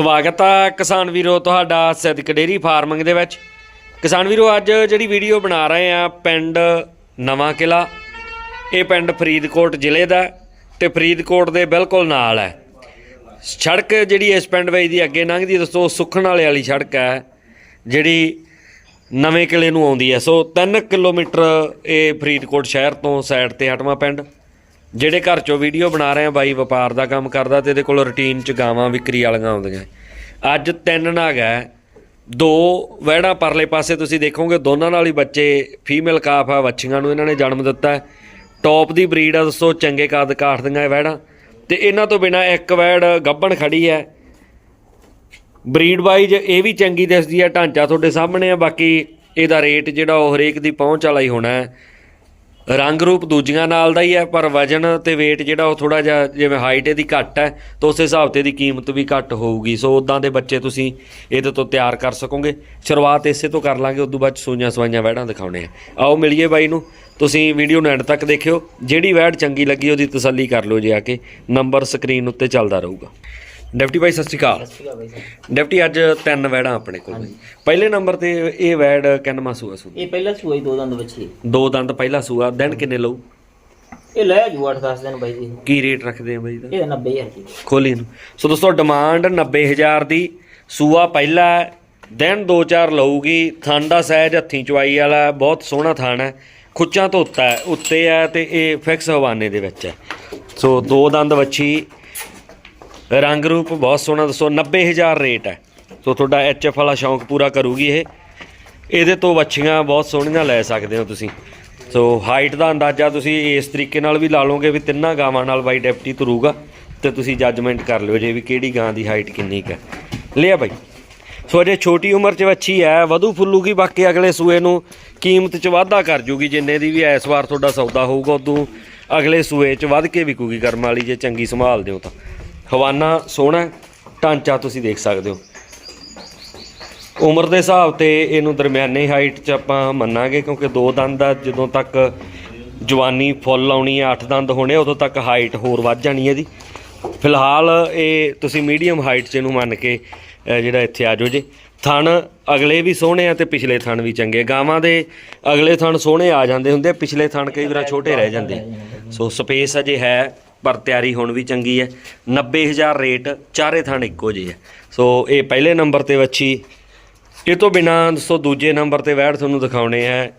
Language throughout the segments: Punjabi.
ਸਵਾਗਤ ਆ ਕਿਸਾਨ ਵੀਰੋ ਤੁਹਾਡਾ ਸਿੱਧਕ ਡੇਰੀ ਫਾਰਮਿੰਗ ਦੇ ਵਿੱਚ। ਕਿਸਾਨ ਵੀਰੋ, ਅੱਜ ਜਿਹੜੀ ਵੀਡੀਓ ਬਣਾ ਰਹੇ ਆ ਪਿੰਡ ਨਵਾਂ ਕਿਲਾ, ਇਹ ਪਿੰਡ ਫਰੀਦਕੋਟ ਜ਼ਿਲ੍ਹੇ ਦਾ ਤੇ ਫਰੀਦਕੋਟ ਦੇ ਬਿਲਕੁਲ ਨਾਲ ਹੈ। ਸੜਕ ਜਿਹੜੀ ਇਸ ਪਿੰਡ ਵਿੱਚ ਦੀ ਅੱਗੇ ਲੰਘਦੀ ਹੈ ਦੋਸਤੋ ਸੁਖਣ ਵਾਲੇ ਵਾਲੀ ਸੜਕ ਹੈ, ਜਿਹੜੀ ਨਵੇਂ ਕਿਲੇ ਨੂੰ ਆਉਂਦੀ ਹੈ। ਸੋ 3 ਕਿਲੋਮੀਟਰ ਇਹ ਫਰੀਦਕੋਟ ਸ਼ਹਿਰ ਤੋਂ ਸਾਈਡ ਤੇ ਹਟਵਾ ਪਿੰਡ। ਜਿਹੜੇ ਘਰ ਚੋਂ ਵੀਡੀਓ ਬਣਾ ਰਹੇ ਆ, ਬਾਈ ਵਪਾਰ ਦਾ ਕੰਮ ਕਰਦਾ ਤੇ ਇਹਦੇ ਕੋਲ ਰੁਟੀਨ ਚ ਗਾਵਾਂ, ਵਿਕਰੀ ਵਾਲੀਆਂ ਆਉਂਦੀਆਂ। ਅੱਜ ਤਿੰਨ ਨਾਗ ਹੈ, ਦੋ ਵਹਿੜਾਂ ਪਰਲੇ ਪਾਸੇ ਤੁਸੀਂ ਦੇਖੋਗੇ, ਦੋਨਾਂ ਨਾਲ ਹੀ ਬੱਚੇ ਫੀਮੇਲ ਕਾਫ ਆ, ਵੱਛੀਆਂ ਨੂੰ ਇਹਨਾਂ ਨੇ ਜਨਮ ਦਿੱਤਾ ਹੈ। ਟੌਪ ਦੀ ਬਰੀਡ ਆ ਦੋਸਤੋ ਚੰਗੇ ਕਾਦ ਕਾਠ ਦੀਆਂ ਇਹ ਵਹਿੜਾਂ। ਤੇ ਇਹਨਾਂ ਤੋਂ ਬਿਨਾ ਇੱਕ ਵਹਿੜ ਗੱਭਣ ਖੜੀ ਹੈ। ਬਰੀਡ ਵਾਈਜ਼ ਇਹ ਵੀ ਚੰਗੀ ਦਿਸਦੀ ਹੈ, ਢਾਂਚਾ ਤੁਹਾਡੇ ਸਾਹਮਣੇ ਆ, ਬਾਕੀ ਇਹਦਾ ਰੇਟ ਜਿਹੜਾ ਉਹ ਹਰੇਕ ਦੀ ਪਹੁੰਚ ਵਾਲਾ ਹੀ ਹੋਣਾ ਹੈ। ਰੰਗ ਰੂਪ ਦੂਜੀਆਂ ਨਾਲ ਦਾ ਹੀ ਹੈ, ਪਰ ਵਜਨ ਤੇ weight ਜਿਹੜਾ ਉਹ ਥੋੜਾ ਜਿਹਾ ਜਿਵੇਂ ਹਾਈਟ ਇਹਦੀ ਘੱਟ ਹੈ, ਤਾਂ ਉਸ ਹਿਸਾਬ ਤੇ ਇਹਦੀ ਕੀਮਤ ਵੀ ਘੱਟ ਹੋਊਗੀ। ਸੋ ਉਦਾਂ ਦੇ ਬੱਚੇ ਤੁਸੀਂ ਇਹਦੇ ਤੋਂ ਤਿਆਰ ਕਰ ਸਕੋਗੇ। ਸ਼ੁਰੂਆਤ ਇਸੇ ਤੋਂ ਕਰ ਲਾਂਗੇ, ਉਦੋਂ ਬਾਅਦ ਸੂਈਆਂ ਸਵਾਈਆਂ ਵਹਿੜਾਂ ਦਿਖਾਉਣੇ ਆ। ਆਓ ਮਿਲੀਏ ਬਾਈ ਨੂੰ। ਤੁਸੀਂ ਵੀਡੀਓ ਨੂੰ ਐਂਡ ਤੱਕ ਦੇਖਿਓ। ਜਿਹੜੀ ਵਹਿੜ ਚੰਗੀ ਲੱਗੀ, ਉਹਦੀ ਤਸੱਲੀ ਕਰ ਲਓ ਜੇ ਆ ਕੇ। ਨੰਬਰ ਸਕਰੀਨ ਉੱਤੇ ਚੱਲਦਾ ਰਹੂਗਾ। ਡਿਪਟੀ ਬਾਈ ਸਤਿ ਸ਼੍ਰੀ ਅਕਾਲ। ਡਿਪਟੀ ਅੱਜ ਤਿੰਨ ਵਹਿੜਾਂ ਆਪਣੇ ਕੋਲ ਬਾਈ ਪਹਿਲੇ ਨੰਬਰ ਤੇ ਇਹ ਵਹਿੜ ਕਿੰਨਵਾਂ ਸੂਆ? ਸੂ ਇਹ ਪਹਿਲਾ ਸੂਆ ਹੀ ਦੋ ਦੰਦ ਬੱਚੀ। ਦੋ ਦੰਦ ਪਹਿਲਾ ਸੂਆ ਦਿਨ ਕਿੰਨੇ ਲਊ? ਇਹ ਲੈ ਜੂ 8-10 ਦਿਨ ਬਾਈ ਜੀ। ਕੀ ਰੇਟ ਰੱਖਦੇ ਆ ਬਾਈ ਦਾ? ਇਹ 90000 ਰੁਪਏ ਖੋਲੀ ਨੂੰ ਸੋ ਦੋਸਤੋ ਡਿਮਾਂਡ 90000 ਦੀ। ਸੂਆ ਪਹਿਲਾ ਦਿਨ 2-4 ਲਊਗੀ। ਥਣ ਦਾ ਸਾਈਜ਼ ਹੱਥੀਂ ਚਵਾਈ ਵਾਲਾ ਬਹੁਤ ਸੋਹਣਾ ਥਣ ਹੈ। ਖੁੱਚਾਂ ਧੋਤਾ ਉੱਤੇ ਹੈ ਤੇ ਇਹ ਫਿਕਸ ਹਵਾਨੇ ਦੇ ਵਿੱਚ ਹੈ। ਸੋ ਦੋ ਦੰਦ ਵੱਛੀ ਰੰਗ ਰੂਪ ਬਹੁਤ ਸੋਹਣਾ ਦੱਸੋ 90000 ਰੇਟ ਹੈ। ਸੋ ਤੁਹਾਡਾ ਐਚਐਫ ਵਾਲਾ ਸ਼ੌਂਕ ਪੂਰਾ ਕਰੂਗੀ ਇਹ। ਇਹਦੇ ਤੋਂ ਵੱਛੀਆਂ ਬਹੁਤ ਸੋਹਣੀਆਂ ਲੈ ਸਕਦੇ ਹੋ ਤੁਸੀਂ। ਸੋ ਹਾਈਟ ਦਾ ਅੰਦਾਜ਼ਾ ਤੁਸੀਂ ਇਸ ਤਰੀਕੇ ਨਾਲ ਵੀ ਲਾ ਲਓਗੇ ਵੀ ਤਿੰਨਾਂ ਗਾਵਾਂ ਨਾਲ ਬਾਈ ਡੈਪਟੀ ਤੁਰੂਗਾ ਤੇ ਤੁਸੀਂ ਜੱਜਮੈਂਟ ਕਰ ਲਿਓ ਜੇ ਵੀ ਕਿਹੜੀ ਗਾਂ ਦੀ ਹਾਈਟ ਕਿੰਨੀ ਕੁ ਹੈ। ਲਿਆ ਬਾਈ। ਸੋ ਅਜੇ ਛੋਟੀ ਉਮਰ 'ਚ ਵੱਛੀ ਹੈ, ਵਧੂ ਫੁੱਲੂਗੀ, ਬਾਕੀ ਅਗਲੇ ਸੂਏ ਨੂੰ ਕੀਮਤ 'ਚ ਵਾਧਾ ਕਰ ਜੂਗੀ, ਜਿੰਨੇ ਦੀ ਵੀ ਇਸ ਵਾਰ ਤੁਹਾਡਾ ਸੌਦਾ ਹੋਊਗਾ, ਉਦੋਂ ਅਗਲੇ ਸੂਏ 'ਚ ਵੱਧ ਕੇ ਵਿਕੂਗੀ। ਕਰਮ ਵਾਲੀ ਜੇ ਚੰਗੀ ਸੰਭਾਲਦੇ ਹੋ ਤਾਂ। ਹਵਾਨਾ ਸੋਹਣਾ ਢਾਂਚਾ ਤੁਸੀਂ ਦੇਖ ਸਕਦੇ ਹੋ। ਉਮਰ ਦੇ ਹਿਸਾਬ ਤੇ ਇਹਨੂੰ ਦਰਮਿਆਨੇ ਹਾਈਟ 'ਚ ਆਪਾਂ ਮੰਨਾਂਗੇ ਕਿਉਂਕਿ ਦੋ ਦੰਦ ਆ, ਜਦੋਂ ਤੱਕ ਜਵਾਨੀ ਫੁੱਲ ਆਉਣੀ ਹੈ ਅੱਠ ਦੰਦ ਹੋਣੇ ਉਦੋਂ ਤੱਕ ਹਾਈਟ ਹੋਰ ਵੱਧ ਜਾਣੀ ਹੈ ਇਹਦੀ। ਫਿਲਹਾਲ ਇਹ ਤੁਸੀਂ ਮੀਡੀਅਮ ਹਾਈਟ 'ਚ ਇਹਨੂੰ ਮੰਨ ਕੇ ਜਿਹੜਾ ਇੱਥੇ ਆ ਜਾਓ ਜੇ। ਥਣ ਅਗਲੇ ਵੀ ਸੋਹਣੇ ਆ ਤੇ ਪਿਛਲੇ ਥਣ ਵੀ ਚੰਗੇ। ਗਾਵਾਂ ਦੇ ਅਗਲੇ ਥਣ ਸੋਹਣੇ ਆ ਜਾਂਦੇ ਹੁੰਦੇ ਪਿਛਲੇ ਥਣ ਕਈ ਵਾਰ ਛੋਟੇ ਰਹਿ ਜਾਂਦੇ ਸੋ ਸਪੇਸ ਅਜੇ ਹੈ ਪਰ ਤਿਆਰੀ ਹੁਣ ਵੀ ਚੰਗੀ ਹੈ 90000 ਰੇਟ ਚਾਰੇ ਥਣ ਇੱਕੋ ਜਿਹੇ ਹੈ ਸੋ ਇਹ ਪਹਿਲੇ ਨੰਬਰ ਤੇ ਵੱਛੀ ਇਹ ਤੋਂ ਬਿਨਾ ਦੋਸਤੋ ਦੂਜੇ ਨੰਬਰ ਤੇ ਵੈੜ ਤੁਹਾਨੂੰ ਦਿਖਾਉਣੇ ਹੈ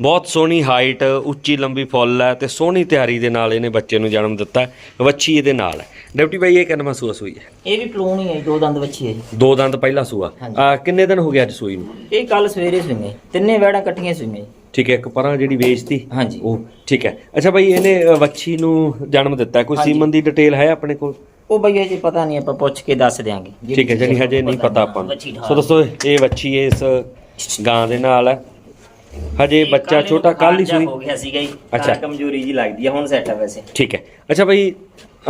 ਬਹੁਤ ਸੋਹਣੀ ਹਾਈਟ ਉੱਚੀ ਲੰਬੀ ਫੁੱਲ ਹੈ ਤੇ ਸੋਹਣੀ ਤਿਆਰੀ ਦੇ ਨਾਲ ਇਹਨੇ ਬੱਚੇ ਨੂੰ ਜਨਮ ਦਿੱਤਾ। ਵੱਛੀ ਇਹਦੇ ਨਾਲ ਹੈ ਡਿਪਟੀ ਭਾਈ ਇਹ ਕਿੰਨਵਾਂ ਸੂਆ ਸੂਈ ਹੈ ਇਹ ਵੀ ਪਲੂਨ ਹੀ ਹੈ ਦੋ ਦੰਦ ਬੱਚੀ ਹੈ ਜੀ। ਦੋ ਦੰਦ ਪਹਿਲਾ ਸੂਆ ਹਾਂਜੀ। ਆ ਕਿੰਨੇ ਦਿਨ ਹੋ ਗਏ ਅੱਜ ਸੂਈ ਨੂੰ ਇਹ ਕੱਲ ਸਵੇਰੇ ਸੂਈਆਂ ਜੀ। ਤਿੰਨੇ ਵੈੜਾਂ ਇਕੱਠੀਆਂ ਸੂਈਆਂ ਜੀ। ਠੀਕ ਹੈ ਇੱਕ ਪਰਾਂ ਜਿਹੜੀ ਵੇਚਤੀ ਹਾਂਜੀ। ਉਹ ਠੀਕ ਹੈ। ਅੱਛਾ ਭਾਈ ਇਹਨੇ ਅ, ਵੱਛੀ ਨੂੰ ਜਨਮ ਦਿੱਤਾ ਹੈ। ਕੋਈ ਹਾਂਜੀ। ਸੀਮਨ ਦੀ ਡਿਟੇਲ ਹੈ ਆਪਣੇ ਕੋਲ? ਉਹ ਬਈ ਜੀ ਪਤਾ ਨਹੀਂ ਆਪਾਂ ਪੁੱਛ ਕੇ ਦੱਸ ਦਿਆਂਗੇ। ਠੀਕ ਹੈ ਜਿਹੜੀ ਹਜੇ ਨਹੀਂ ਪਤਾ ਆਪਾਂ ਨੂੰ। ਸੋ ਦੋਸਤੋ ਇਹ ਵੱਛੀ ਇਸ ਗਾਂ ਦੇ ਨਾਲ ਹੈ। ਹਜੇ ਬੱਚਾ ਛੋਟਾ ਕੱਲ ਹੀ ਸੂਈ। ਹੋ ਗਿਆ ਸੀਗਾ ਜੀ। ਅੱਛਾ। ਕਮਜ਼ੋਰੀ ਜੀ ਲੱਗਦੀ ਹੈ ਹੁਣ ਸੈੱਟ ਹੈ ਵੈਸੇ। ਠੀਕ ਹੈ। ਅੱਛਾ ਭਾਈ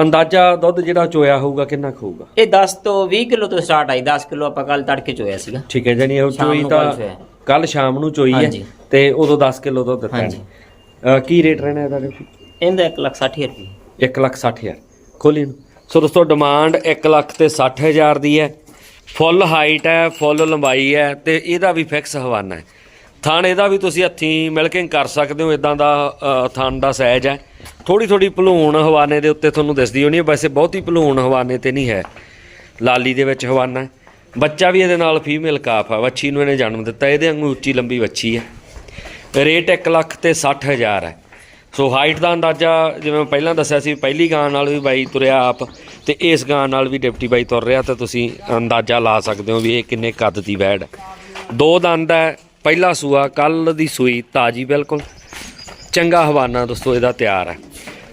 ਅੰਦਾਜ਼ਾ ਦੁੱਧ ਜਿਹੜਾ ਚੋਇਆ ਹੋਊਗਾ ਕਿੰਨਾ ਕੁ ਹੋਊਗਾ? ਇਹ 10 ਤੋਂ 20 ਕਿਲੋ ਤੋਂ ਸਟਾਰਟ ਆਈ 10 ਕਿਲੋ ਆਪਾਂ ਕੱਲ ਤੜਕੇ ਚੋਇਆ ਸੀਗਾ। ਠੀਕ ਹੈ ਜਾਨੀ ਉਹ ਸ਼ਾਮ ਚੋਈ ਨੂੰ ਤਾਂ ਕੱਲ੍ਹ। ਕੱਲ ਸ਼ਾਮ ਨੂੰ ਚੋਈ ਹੈ। ਹਾਂਜੀ। ਤੇ ਉਦੋਂ 10 ਕਿਲੋ ਦੁੱਧ ਦਿੱਤਾ ਹਾਂਜੀ। ਕੀ ਰੇਟ ਰਹਿਣਾ ਇਹਦਾ ਇਹਦਾ 1 ਲੱਖ 60 ਰੁਪਏ 1 ਲੱਖ 60 ਹਜ਼ਾਰ। ਖੋਲੀ ਨੂੰ ਸੋ ਦੋਸਤੋ ਡਿਮਾਂਡ 1 ਲੱਖ ਤੇ 60 ਹਜ਼ਾਰ ਦੀ ਹੈ। ਫੁੱਲ ਹਾਈਟ ਹੈ ਫੁੱਲ ਲੰਬਾਈ ਹੈ ਤੇ ਇਹਦਾ ਵੀ ਫਿਕਸ ਹਵਾਨਾ ਹੈ। ਥਣ ਇਹਦਾ ਵੀ ਤੁਸੀਂ ਹੱਥੀਂ ਮਿਲ ਕੇ ਕਰ ਸਕਦੇ ਹੋ ਇਦਾਂ ਦਾ ਅ, ਥਣ ਦਾ ਸਾਈਜ਼ ਹੈ। ਥੋੜੀ ਥੋੜੀ ਭਲੂਣ ਹਵਾਨੇ ਦੇ ਉੱਤੇ ਤੁਹਾਨੂੰ ਦਿਸਦੀ ਹੋਣੀ ਹੈ। ਵੈਸੇ ਬਹੁਤੀ ਭਲੂਣ ਹਵਾਨੇ ਤੇ ਨਹੀਂ ਹੈ। ਲਾਲੀ ਦੇ ਵਿੱਚ ਹਵਾਨਾ ਹੈ। ਬੱਚਾ ਵੀ ਇਹਦੇ ਨਾਲ ਫੀਮੇਲ ਕਾਫ ਆ। ਵੱਛੀ ਨੂੰ ਇਹਨੇ ਜਨਮ ਦਿੱਤਾ। ਇਹਦੇ ਵਾਂਗੂ ਉੱਚੀ ਲੰਬੀ ਵੱਛੀ ਹੈ। ਰੇਟ 1 ਲੱਖ ਤੇ 60 ਹਜ਼ਾਰ ਹੈ। ਸੋ ਹਾਈਟ ਦਾ ਅੰਦਾਜ਼ਾ ਜਿਵੇਂ ਮੈਂ ਪਹਿਲਾਂ ਦੱਸਿਆ ਸੀ, ਪਹਿਲੀ ਗਾਂ ਨਾਲ ਵੀ ਬਾਈ ਤੁਰਿਆ ਆਪ ਤੇ ਇਸ ਗਾਂ ਨਾਲ ਵੀ ਡਿਪਟੀ ਬਾਈ ਤੁਰ ਰਿਹਾ ਤਾਂ ਤੁਸੀਂ ਅੰਦਾਜ਼ਾ ਲਾ ਸਕਦੇ ਹੋ ਵੀ ਇਹ ਕਿੰਨੇ ਕੱਦ ਦੀ ਵੈੜ ਹੈ। ਦੋ ਦੰਦ ਹੈ, ਪਹਿਲਾ ਸੂਆ, ਕੱਲ ਦੀ ਸੂਈ ਤਾਜੀ ਬਿਲਕੁਲ। ਚੰਗਾ ਹਵਾਨਾ ਦੋਸਤੋ, ਇਹਦਾ ਤਿਆਰ ਹੈ।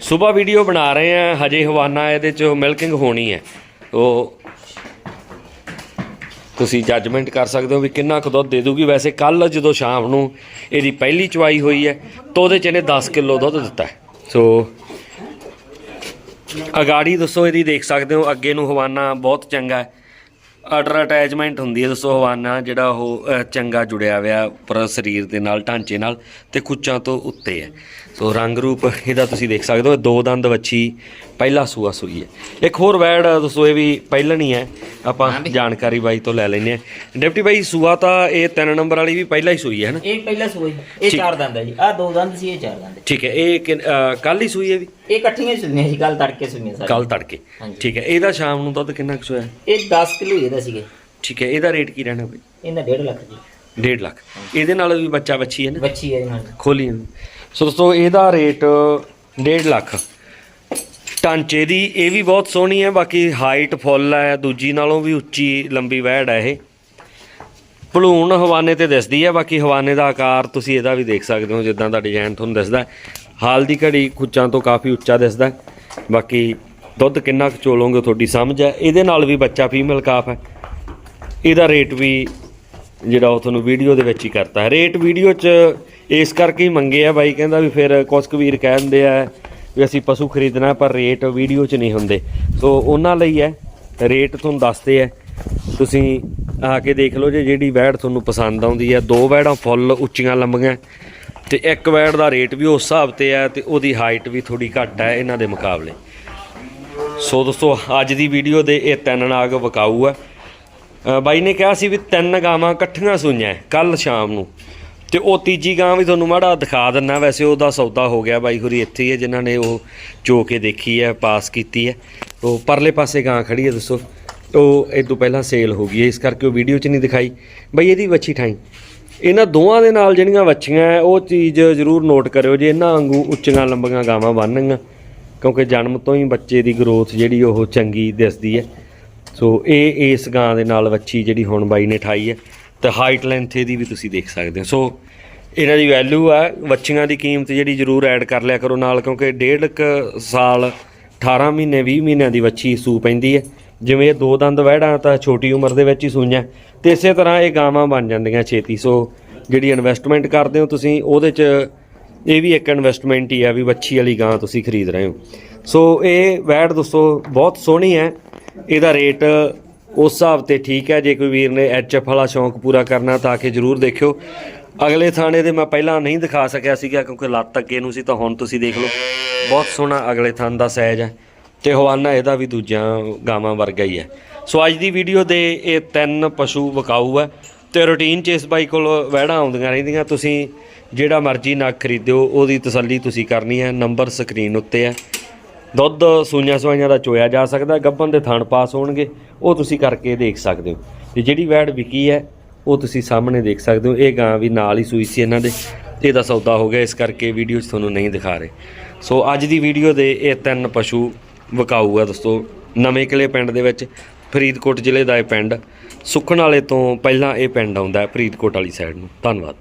ਸਵੇਰ ਵੀਡੀਓ ਬਣਾ ਰਹੇ ਆ ਹਜੇ ਹਵਾਨਾ ਇਹਦੇ ਚ ਮਿਲਕਿੰਗ ਹੋਣੀ ਹੈ। ਉਹ ਤੁਸੀਂ ਜੱਜਮੈਂਟ ਕਰ ਸਕਦੇ ਹੋ ਵੀ ਕਿੰਨਾ ਕੁ ਦੁੱਧ ਦੇ ਦੂਗੀ। ਵੈਸੇ ਕੱਲ ਜਦੋਂ ਸ਼ਾਮ ਨੂੰ ਇਹਦੀ ਪਹਿਲੀ ਚਵਾਈ ਹੋਈ ਹੈ, ਤਾਂ ਉਹਦੇ ਚ ਇਹਨੇ 10 ਕਿਲੋ ਦੁੱਧ ਦਿੱਤਾ ਹੈ। ਸੋ ਅਗਾੜੀ ਦੱਸੋ, ਇਹਦੀ ਦੇਖ ਸਕਦੇ ਹੋ, ਅੱਗੇ ਨੂੰ ਹਵਾਨਾ ਬਹੁਤ ਚੰਗਾ ਹੈ। ਆਰਡਰ ਅਟੈਚਮੈਂਟ ਹੁੰਦੀ ਹੈ ਦੋਸਤੋ ਹਵਾਨਾ ਜਿਹੜਾ ਉਹ ਚੰਗਾ ਜੁੜਿਆ ਹੋਇਆ ਉੱਪਰ ਸਰੀਰ ਦੇ ਨਾਲ ਢਾਂਚੇ ਨਾਲ ਤੇ ਕੁੱਚਾਂ ਤੋਂ ਉੱਤੇ ਹੈ। ਸੋ ਰੰਗ ਰੂਪ ਇਹਦਾ ਤੁਸੀਂ ਦੇਖ ਸਕਦੇ ਹੋ ਦੋ ਦੰਦ ਵੱਛੀ ਪਹਿਲਾ ਸੂਆ ਸੂਈ ਹੈ। ਇੱਕ ਹੋਰ ਵੈੜ ਦੋਸਤੋ ਇਹ ਵੀ ਪਹਿਲਣੀ ਹੈ ਆਪਾਂ ਜਾਣਕਾਰੀ ਬਾਈ ਤੋਂ ਲੈ ਲੈਂਦੇ ਹਾਂ। ਡਿਪਟੀ ਬਾਈ ਸੂਆ ਤਾਂ ਇਹ ਤਿੰਨ ਨੰਬਰ ਵਾਲੀ ਵੀ ਪਹਿਲਾ ਹੀ ਸੂਈ ਹੈ ਨਾ? ਇਹ ਪਹਿਲਾ ਸੂਈ ਇਹ ਚਾਰ ਦੰਦ ਹੈ ਜੀ। ਆ ਦੋ ਦੰਦ ਸੀ ਇਹ ਚਾਰ ਦੰਦ। ਹੈ। ਠੀਕ ਹੈ ਇਹ ਕੱਲ ਹੀ ਸੂਈ ਹੈ ਵੀ? ਇਹ ਇਕੱਠੀਆਂ ਸੁਣੀਆਂ ਸੀ ਕੱਲ ਤੜਕੇ ਸੁਣੀਆਂ ਸਾਰੀਆਂ। ਕੱਲ ਤੜਕੇ। ਹਾਂਜੀ। ਠੀਕ ਹੈ ਇਹਦਾ ਸ਼ਾਮ ਨੂੰ ਦੁੱਧ ਕਿੰਨਾ ਕੁ ਸੋਇਆ? ਇਹ 10 ਕਿਲੋ ਇਹਦਾ ਸੀਗੇ। ਠੀਕ ਹੈ ਇਹਦਾ ਰੇਟ ਕੀ ਰਹਿਣਾ ਬਈ? ਇਹਦਾ 1.5 ਲੱਖ ਜੀ। 1.5 ਲੱਖ। ਇਹਦੇ ਨਾਲ ਵੀ ਬੱਚਾ ਬੱਚੀ ਹੈ ਨਾ? ਬੱਚੀ ਹੈ ਇਹਨਾਂ ਦੀ ਖੋਲੀ ਸੋ ਦੋਸਤੋ ਇਹਦਾ ਰੇਟ 1.5 ਲੱਖ। ਢਾਂਚੇ ਦੀ ਇਹ ਵੀ ਬਹੁਤ ਸੋਹਣੀ ਹੈ ਬਾਕੀ ਹਾਈਟ ਫੁੱਲ ਹੈ ਦੂਜੀ ਨਾਲੋਂ ਵੀ ਉੱਚੀ ਲੰਬੀ ਵਹਿੜ ਹੈ ਇਹ। ਭਲੂਣ ਹਵਾਨੇ ਤੇ ਦਿਸਦੀ ਹੈ ਬਾਕੀ ਹਵਾਨੇ ਦਾ ਆਕਾਰ ਤੁਸੀਂ ਇਹਦਾ ਵੀ ਦੇਖ ਸਕਦੇ ਹੋ ਜਿੱਦਾਂ ਦਾ ਡਿਜ਼ਾਈਨ ਤੁਹਾਨੂੰ ਦਿਸਦਾ ਹੈ। ਹਾਲ ਦੀ ਘੜੀ ਖੁੱਚਾਂ ਤੋਂ ਕਾਫੀ ਉੱਚਾ ਦਿਸਦਾ ਬਾਕੀ ਦੁੱਧ ਕਿੰਨਾ ਕੁ ਚੋਲੋਗੇ ਤੁਹਾਡੀ ਸਮਝ ਹੈ। ਇਹਦੇ ਨਾਲ ਵੀ ਬੱਚਾ ਫੀਮੇਲ ਕਾਫ ਹੈ। ਇਹਦਾ ਰੇਟ ਵੀ ਜਿਹੜਾ ਉਹ ਤੁਹਾਨੂੰ ਵੀਡੀਓ ਦੇ ਵਿੱਚ ਹੀ ਕਰਤਾ ਰੇਟ ਵੀਡੀਓ 'ਚ ਇਸ ਕਰਕੇ ਹੀ ਮੰਗੇ ਆ ਬਾਈ, ਕਹਿੰਦਾ ਵੀ ਫਿਰ ਕੁਛ ਕੁ ਵੀਰ ਕਹਿੰਦੇ ਆ ਵੀ ਅਸੀਂ ਪਸ਼ੂ ਖਰੀਦਣਾ ਪਰ ਰੇਟ ਵੀਡੀਓ 'ਚ ਨਹੀਂ ਹੁੰਦੇ। ਸੋ ਉਹਨਾਂ ਲਈ ਹੈ ਰੇਟ ਤੁਹਾਨੂੰ ਦੱਸਦੇ ਆ ਤੁਸੀਂ ਆ ਕੇ ਦੇਖ ਲਓ ਜੇ, ਜਿਹੜੀ ਵੈੜ ਤੁਹਾਨੂੰ ਪਸੰਦ ਆਉਂਦੀ ਹੈ। ਦੋ ਵੈੜਾਂ ਫੁੱਲ ਉੱਚੀਆਂ ਲੰਬੀਆਂ। ਤੇ ਇੱਕ ਵੈੜ ਦਾ ਰੇਟ ਵੀ ਉਸ ਹਿਸਾਬ ਤੇ ਹੈ ਤੇ ਉਹਦੀ ਹਾਈਟ ਵੀ ਥੋੜੀ ਘੱਟ ਹੈ ਇਹਨਾਂ ਦੇ ਮੁਕਾਬਲੇ। ਸੋ ਦੋਸਤੋ, ਅੱਜ ਦੀ ਵੀਡੀਓ ਦੇ ਇਹ ਤਿੰਨ ਨਾਗ ਵਿਕਾਊ ਹੈ। ਬਾਈ ਨੇ ਕਿਹਾ ਸੀ ਵੀ ਤਿੰਨ ਗਾਵਾਂ ਇਕੱਠੀਆਂ ਸੂਈਆਂ ਕੱਲ ਸ਼ਾਮ ਨੂੰ। ਤੇ ਉਹ ਤੀਜੀ ਗਾਂ ਵੀ ਤੁਹਾਨੂੰ ਮਾੜਾ ਦਿਖਾ ਦਿੰਨਾ ਵੈਸੇ ਉਹਦਾ ਸੌਦਾ ਹੋ ਗਿਆ ਬਾਈ ਹੁਰੀ ਇੱਥੇ ਹੀ ਹੈ, ਜਿਨ੍ਹਾਂ ਨੇ ਉਹ ਚੋ ਕੇ ਦੇਖੀ ਹੈ, ਪਾਸ ਕੀਤੀ ਹੈ। ਉਹ ਪਰਲੇ ਪਾਸੇ ਗਾਂ ਖੜੀ ਹੈ, ਦੱਸੋ। ਉਹ ਇਹ ਤੋਂ ਪਹਿਲਾਂ ਸੇਲ ਹੋ ਗਈ ਹੈ, ਇਸ ਕਰਕੇ ਉਹ ਵੀਡੀਓ 'ਚ ਨਹੀਂ ਦਿਖਾਈ। ਬਈ ਇਹਦੀ ਵੱਛੀ ਠਾਈ। ਇਹਨਾਂ ਦੋਵਾਂ ਦੇ ਨਾਲ ਜਿਹੜੀਆਂ ਵੱਛੀਆਂ ਹੈ, ਉਹ ਚੀਜ਼ ਜ਼ਰੂਰ ਨੋਟ ਕਰਿਓ ਜੇ ਇਹਨਾਂ ਵਾਂਗੂ ਉੱਚੀਆਂ ਲੰਬੀਆਂ ਗਾਵਾਂ ਬਣਨਗੀਆਂ ਕਿਉਂਕਿ ਜਨਮ ਤੋਂ ਹੀ ਬੱਚੇ ਦੀ ਗਰੋਥ ਜਿਹੜੀ ਉਹ ਚੰਗੀ ਦਿਸਦੀ ਹੈ। ਸੋ ਇਹ ਇਸ ਗਾਂ ਦੇ ਨਾਲ ਵੱਛੀ ਜਿਹੜੀ ਹੁਣ ਬਾਈ ਨੇ ਠਾਈ ਹੈ ਤੇ ਹਾਈਟ ਲੈਂਥ ਇਹਦੀ ਵੀ ਤੁਸੀਂ ਦੇਖ ਸਕਦੇ ਹੋ। ਸੋ ਇਹਨਾਂ ਦੀ ਵੈਲਿਊ ਹੈ ਵੱਛੀਆਂ ਦੀ ਕੀਮਤ ਜਿਹੜੀ ਜ਼ਰੂਰ ਐਡ ਕਰ ਲਿਆ ਕਰੋ ਨਾਲ ਕਿਉਂਕਿ ਡੇਢ ਕੁ ਸਾਲ 18 ਮਹੀਨੇ 20 ਮਹੀਨਿਆਂ ਦੀ ਵੱਛੀ ਸੂ ਪੈਂਦੀ ਹੈ। ਜਿਵੇਂ ਇਹ ਦੋ ਦੰਦ ਵਹਿੜਾਂ ਤਾਂ ਛੋਟੀ ਉਮਰ ਦੇ ਵਿੱਚ ਹੀ ਸੂਈਆਂ। ਤੇ ਇਸੇ ਤਰ੍ਹਾਂ ਇਹ ਗਾਵਾਂ ਬਣ ਜਾਂਦੀਆਂ ਛੇਤੀ। ਸੋ ਜਿਹੜੀ ਇਨਵੈਸਟਮੈਂਟ ਕਰਦੇ ਹੋ ਤੁਸੀਂ, ਉਹਦੇ 'ਚ ਇਹ ਵੀ ਇੱਕ ਇਨਵੈਸਟਮੈਂਟ ਹੀ ਆ ਵੀ ਵੱਛੀ ਵਾਲੀ ਗਾਂ ਤੁਸੀਂ ਖਰੀਦ ਰਹੇ ਹੋ। ਸੋ ਇਹ ਵੈੜ ਦੋਸਤੋ ਬਹੁਤ ਸੋਹਣੀ ਹੈ। ਇਹਦਾ ਰੇਟ ਉਸ ਹਿਸਾਬ ਤੇ ਠੀਕ ਹੈ। ਜੇ ਕੋਈ ਵੀਰ ਨੇ ਐਚਐਫ ਵਾਲਾ ਸ਼ੌਂਕ ਪੂਰਾ ਕਰਨਾ ਤਾਂ ਕਿ ਜਰੂਰ ਦੇਖਿਓ। ਅਗਲੇ ਥਾਣੇ ਦੇ ਮੈਂ ਪਹਿਲਾਂ ਨਹੀਂ ਦਿਖਾ ਸਕਿਆ ਸੀਗਾ, ਕਿਉਂਕਿ ਲੱਤ ਅੱਗੇ ਨੂੰ ਸੀ ਤਾਂ ਹੁਣ ਤੁਸੀਂ ਦੇਖ ਲਓ। ਬਹੁਤ ਸੋਹਣਾ ਅਗਲੇ ਥਾਂ ਦਾ ਸਾਈਜ਼ ਹੈ। ਤੇ ਹਵਾਨਾ ਇਹਦਾ ਵੀ ਦੂਜਿਆਂ ਗਾਵਾਂ ਵਰਗਾ ਹੀ ਹੈ। ਸੋ ਅੱਜ ਦੀ ਵੀਡੀਓ ਦੇ ਇਹ ਤਿੰਨ ਪਸ਼ੂ ਵਿਕਾਊ ਹੈ ਤੇ ਰੂਟੀਨ ਚ ਇਸ ਬਾਈ ਕੋਲ ਵਹਿੜਾਂ ਆਉਂਦੀਆਂ ਰਹਿੰਦੀਆਂ। ਤੁਸੀਂ ਜਿਹੜਾ ਮਰਜ਼ੀ ਨਗ ਖਰੀਦਿਓ, ਉਹਦੀ ਤਸੱਲੀ ਤੁਸੀਂ ਕਰਨੀ ਹੈ। ਨੰਬਰ ਸਕਰੀਨ ਉੱਤੇ ਹੈ। ਦੁੱਧ ਸੂਈਆਂ ਸਵਾਈਆਂ ਦਾ ਚੋਇਆ ਜਾ ਸਕਦਾ, ਗੱਭਣ ਦੇ ਥਣ ਪਾਸ ਹੋਣਗੇ, ਉਹ ਤੁਸੀਂ ਕਰਕੇ ਦੇਖ ਸਕਦੇ ਹੋ। ਤੇ ਜਿਹੜੀ ਵੈੜ ਵਿਕੀ ਹੈ, ਉਹ ਤੁਸੀਂ ਸਾਹਮਣੇ ਦੇਖ ਸਕਦੇ ਹੋ। ਇਹ ਗਾਂ ਵੀ ਨਾਲ ਹੀ ਸੂਈ ਸੀ ਇਹਨਾਂ ਦੇ ਇਹਦਾ ਸੌਦਾ ਹੋ ਗਿਆ। ਇਸ ਕਰਕੇ ਵੀਡੀਓ 'ਚ ਤੁਹਾਨੂੰ ਨਹੀਂ ਦਿਖਾ ਰਹੇ। ਸੋ ਅੱਜ ਦੀ ਵੀਡੀਓ ਦੇ ਇਹ ਤਿੰਨ ਪਸ਼ੂ ਵਿਕਾਊ ਆ ਦੋਸਤੋ। ਨਵੇਂ ਕਿਲੇ ਪਿੰਡ ਦੇ ਵਿੱਚ ਫਰੀਦਕੋਟ ਜ਼ਿਲ੍ਹੇ ਦਾ ਇਹ ਪਿੰਡ। ਸੁਖਣ ਵਾਲੇ ਤੋਂ ਪਹਿਲਾਂ ਇਹ ਪਿੰਡ ਆਉਂਦਾ ਹੈ ਫਰੀਦਕੋਟ ਵਾਲੀ ਸਾਈਡ ਨੂੰ। ਧੰਨਵਾਦ।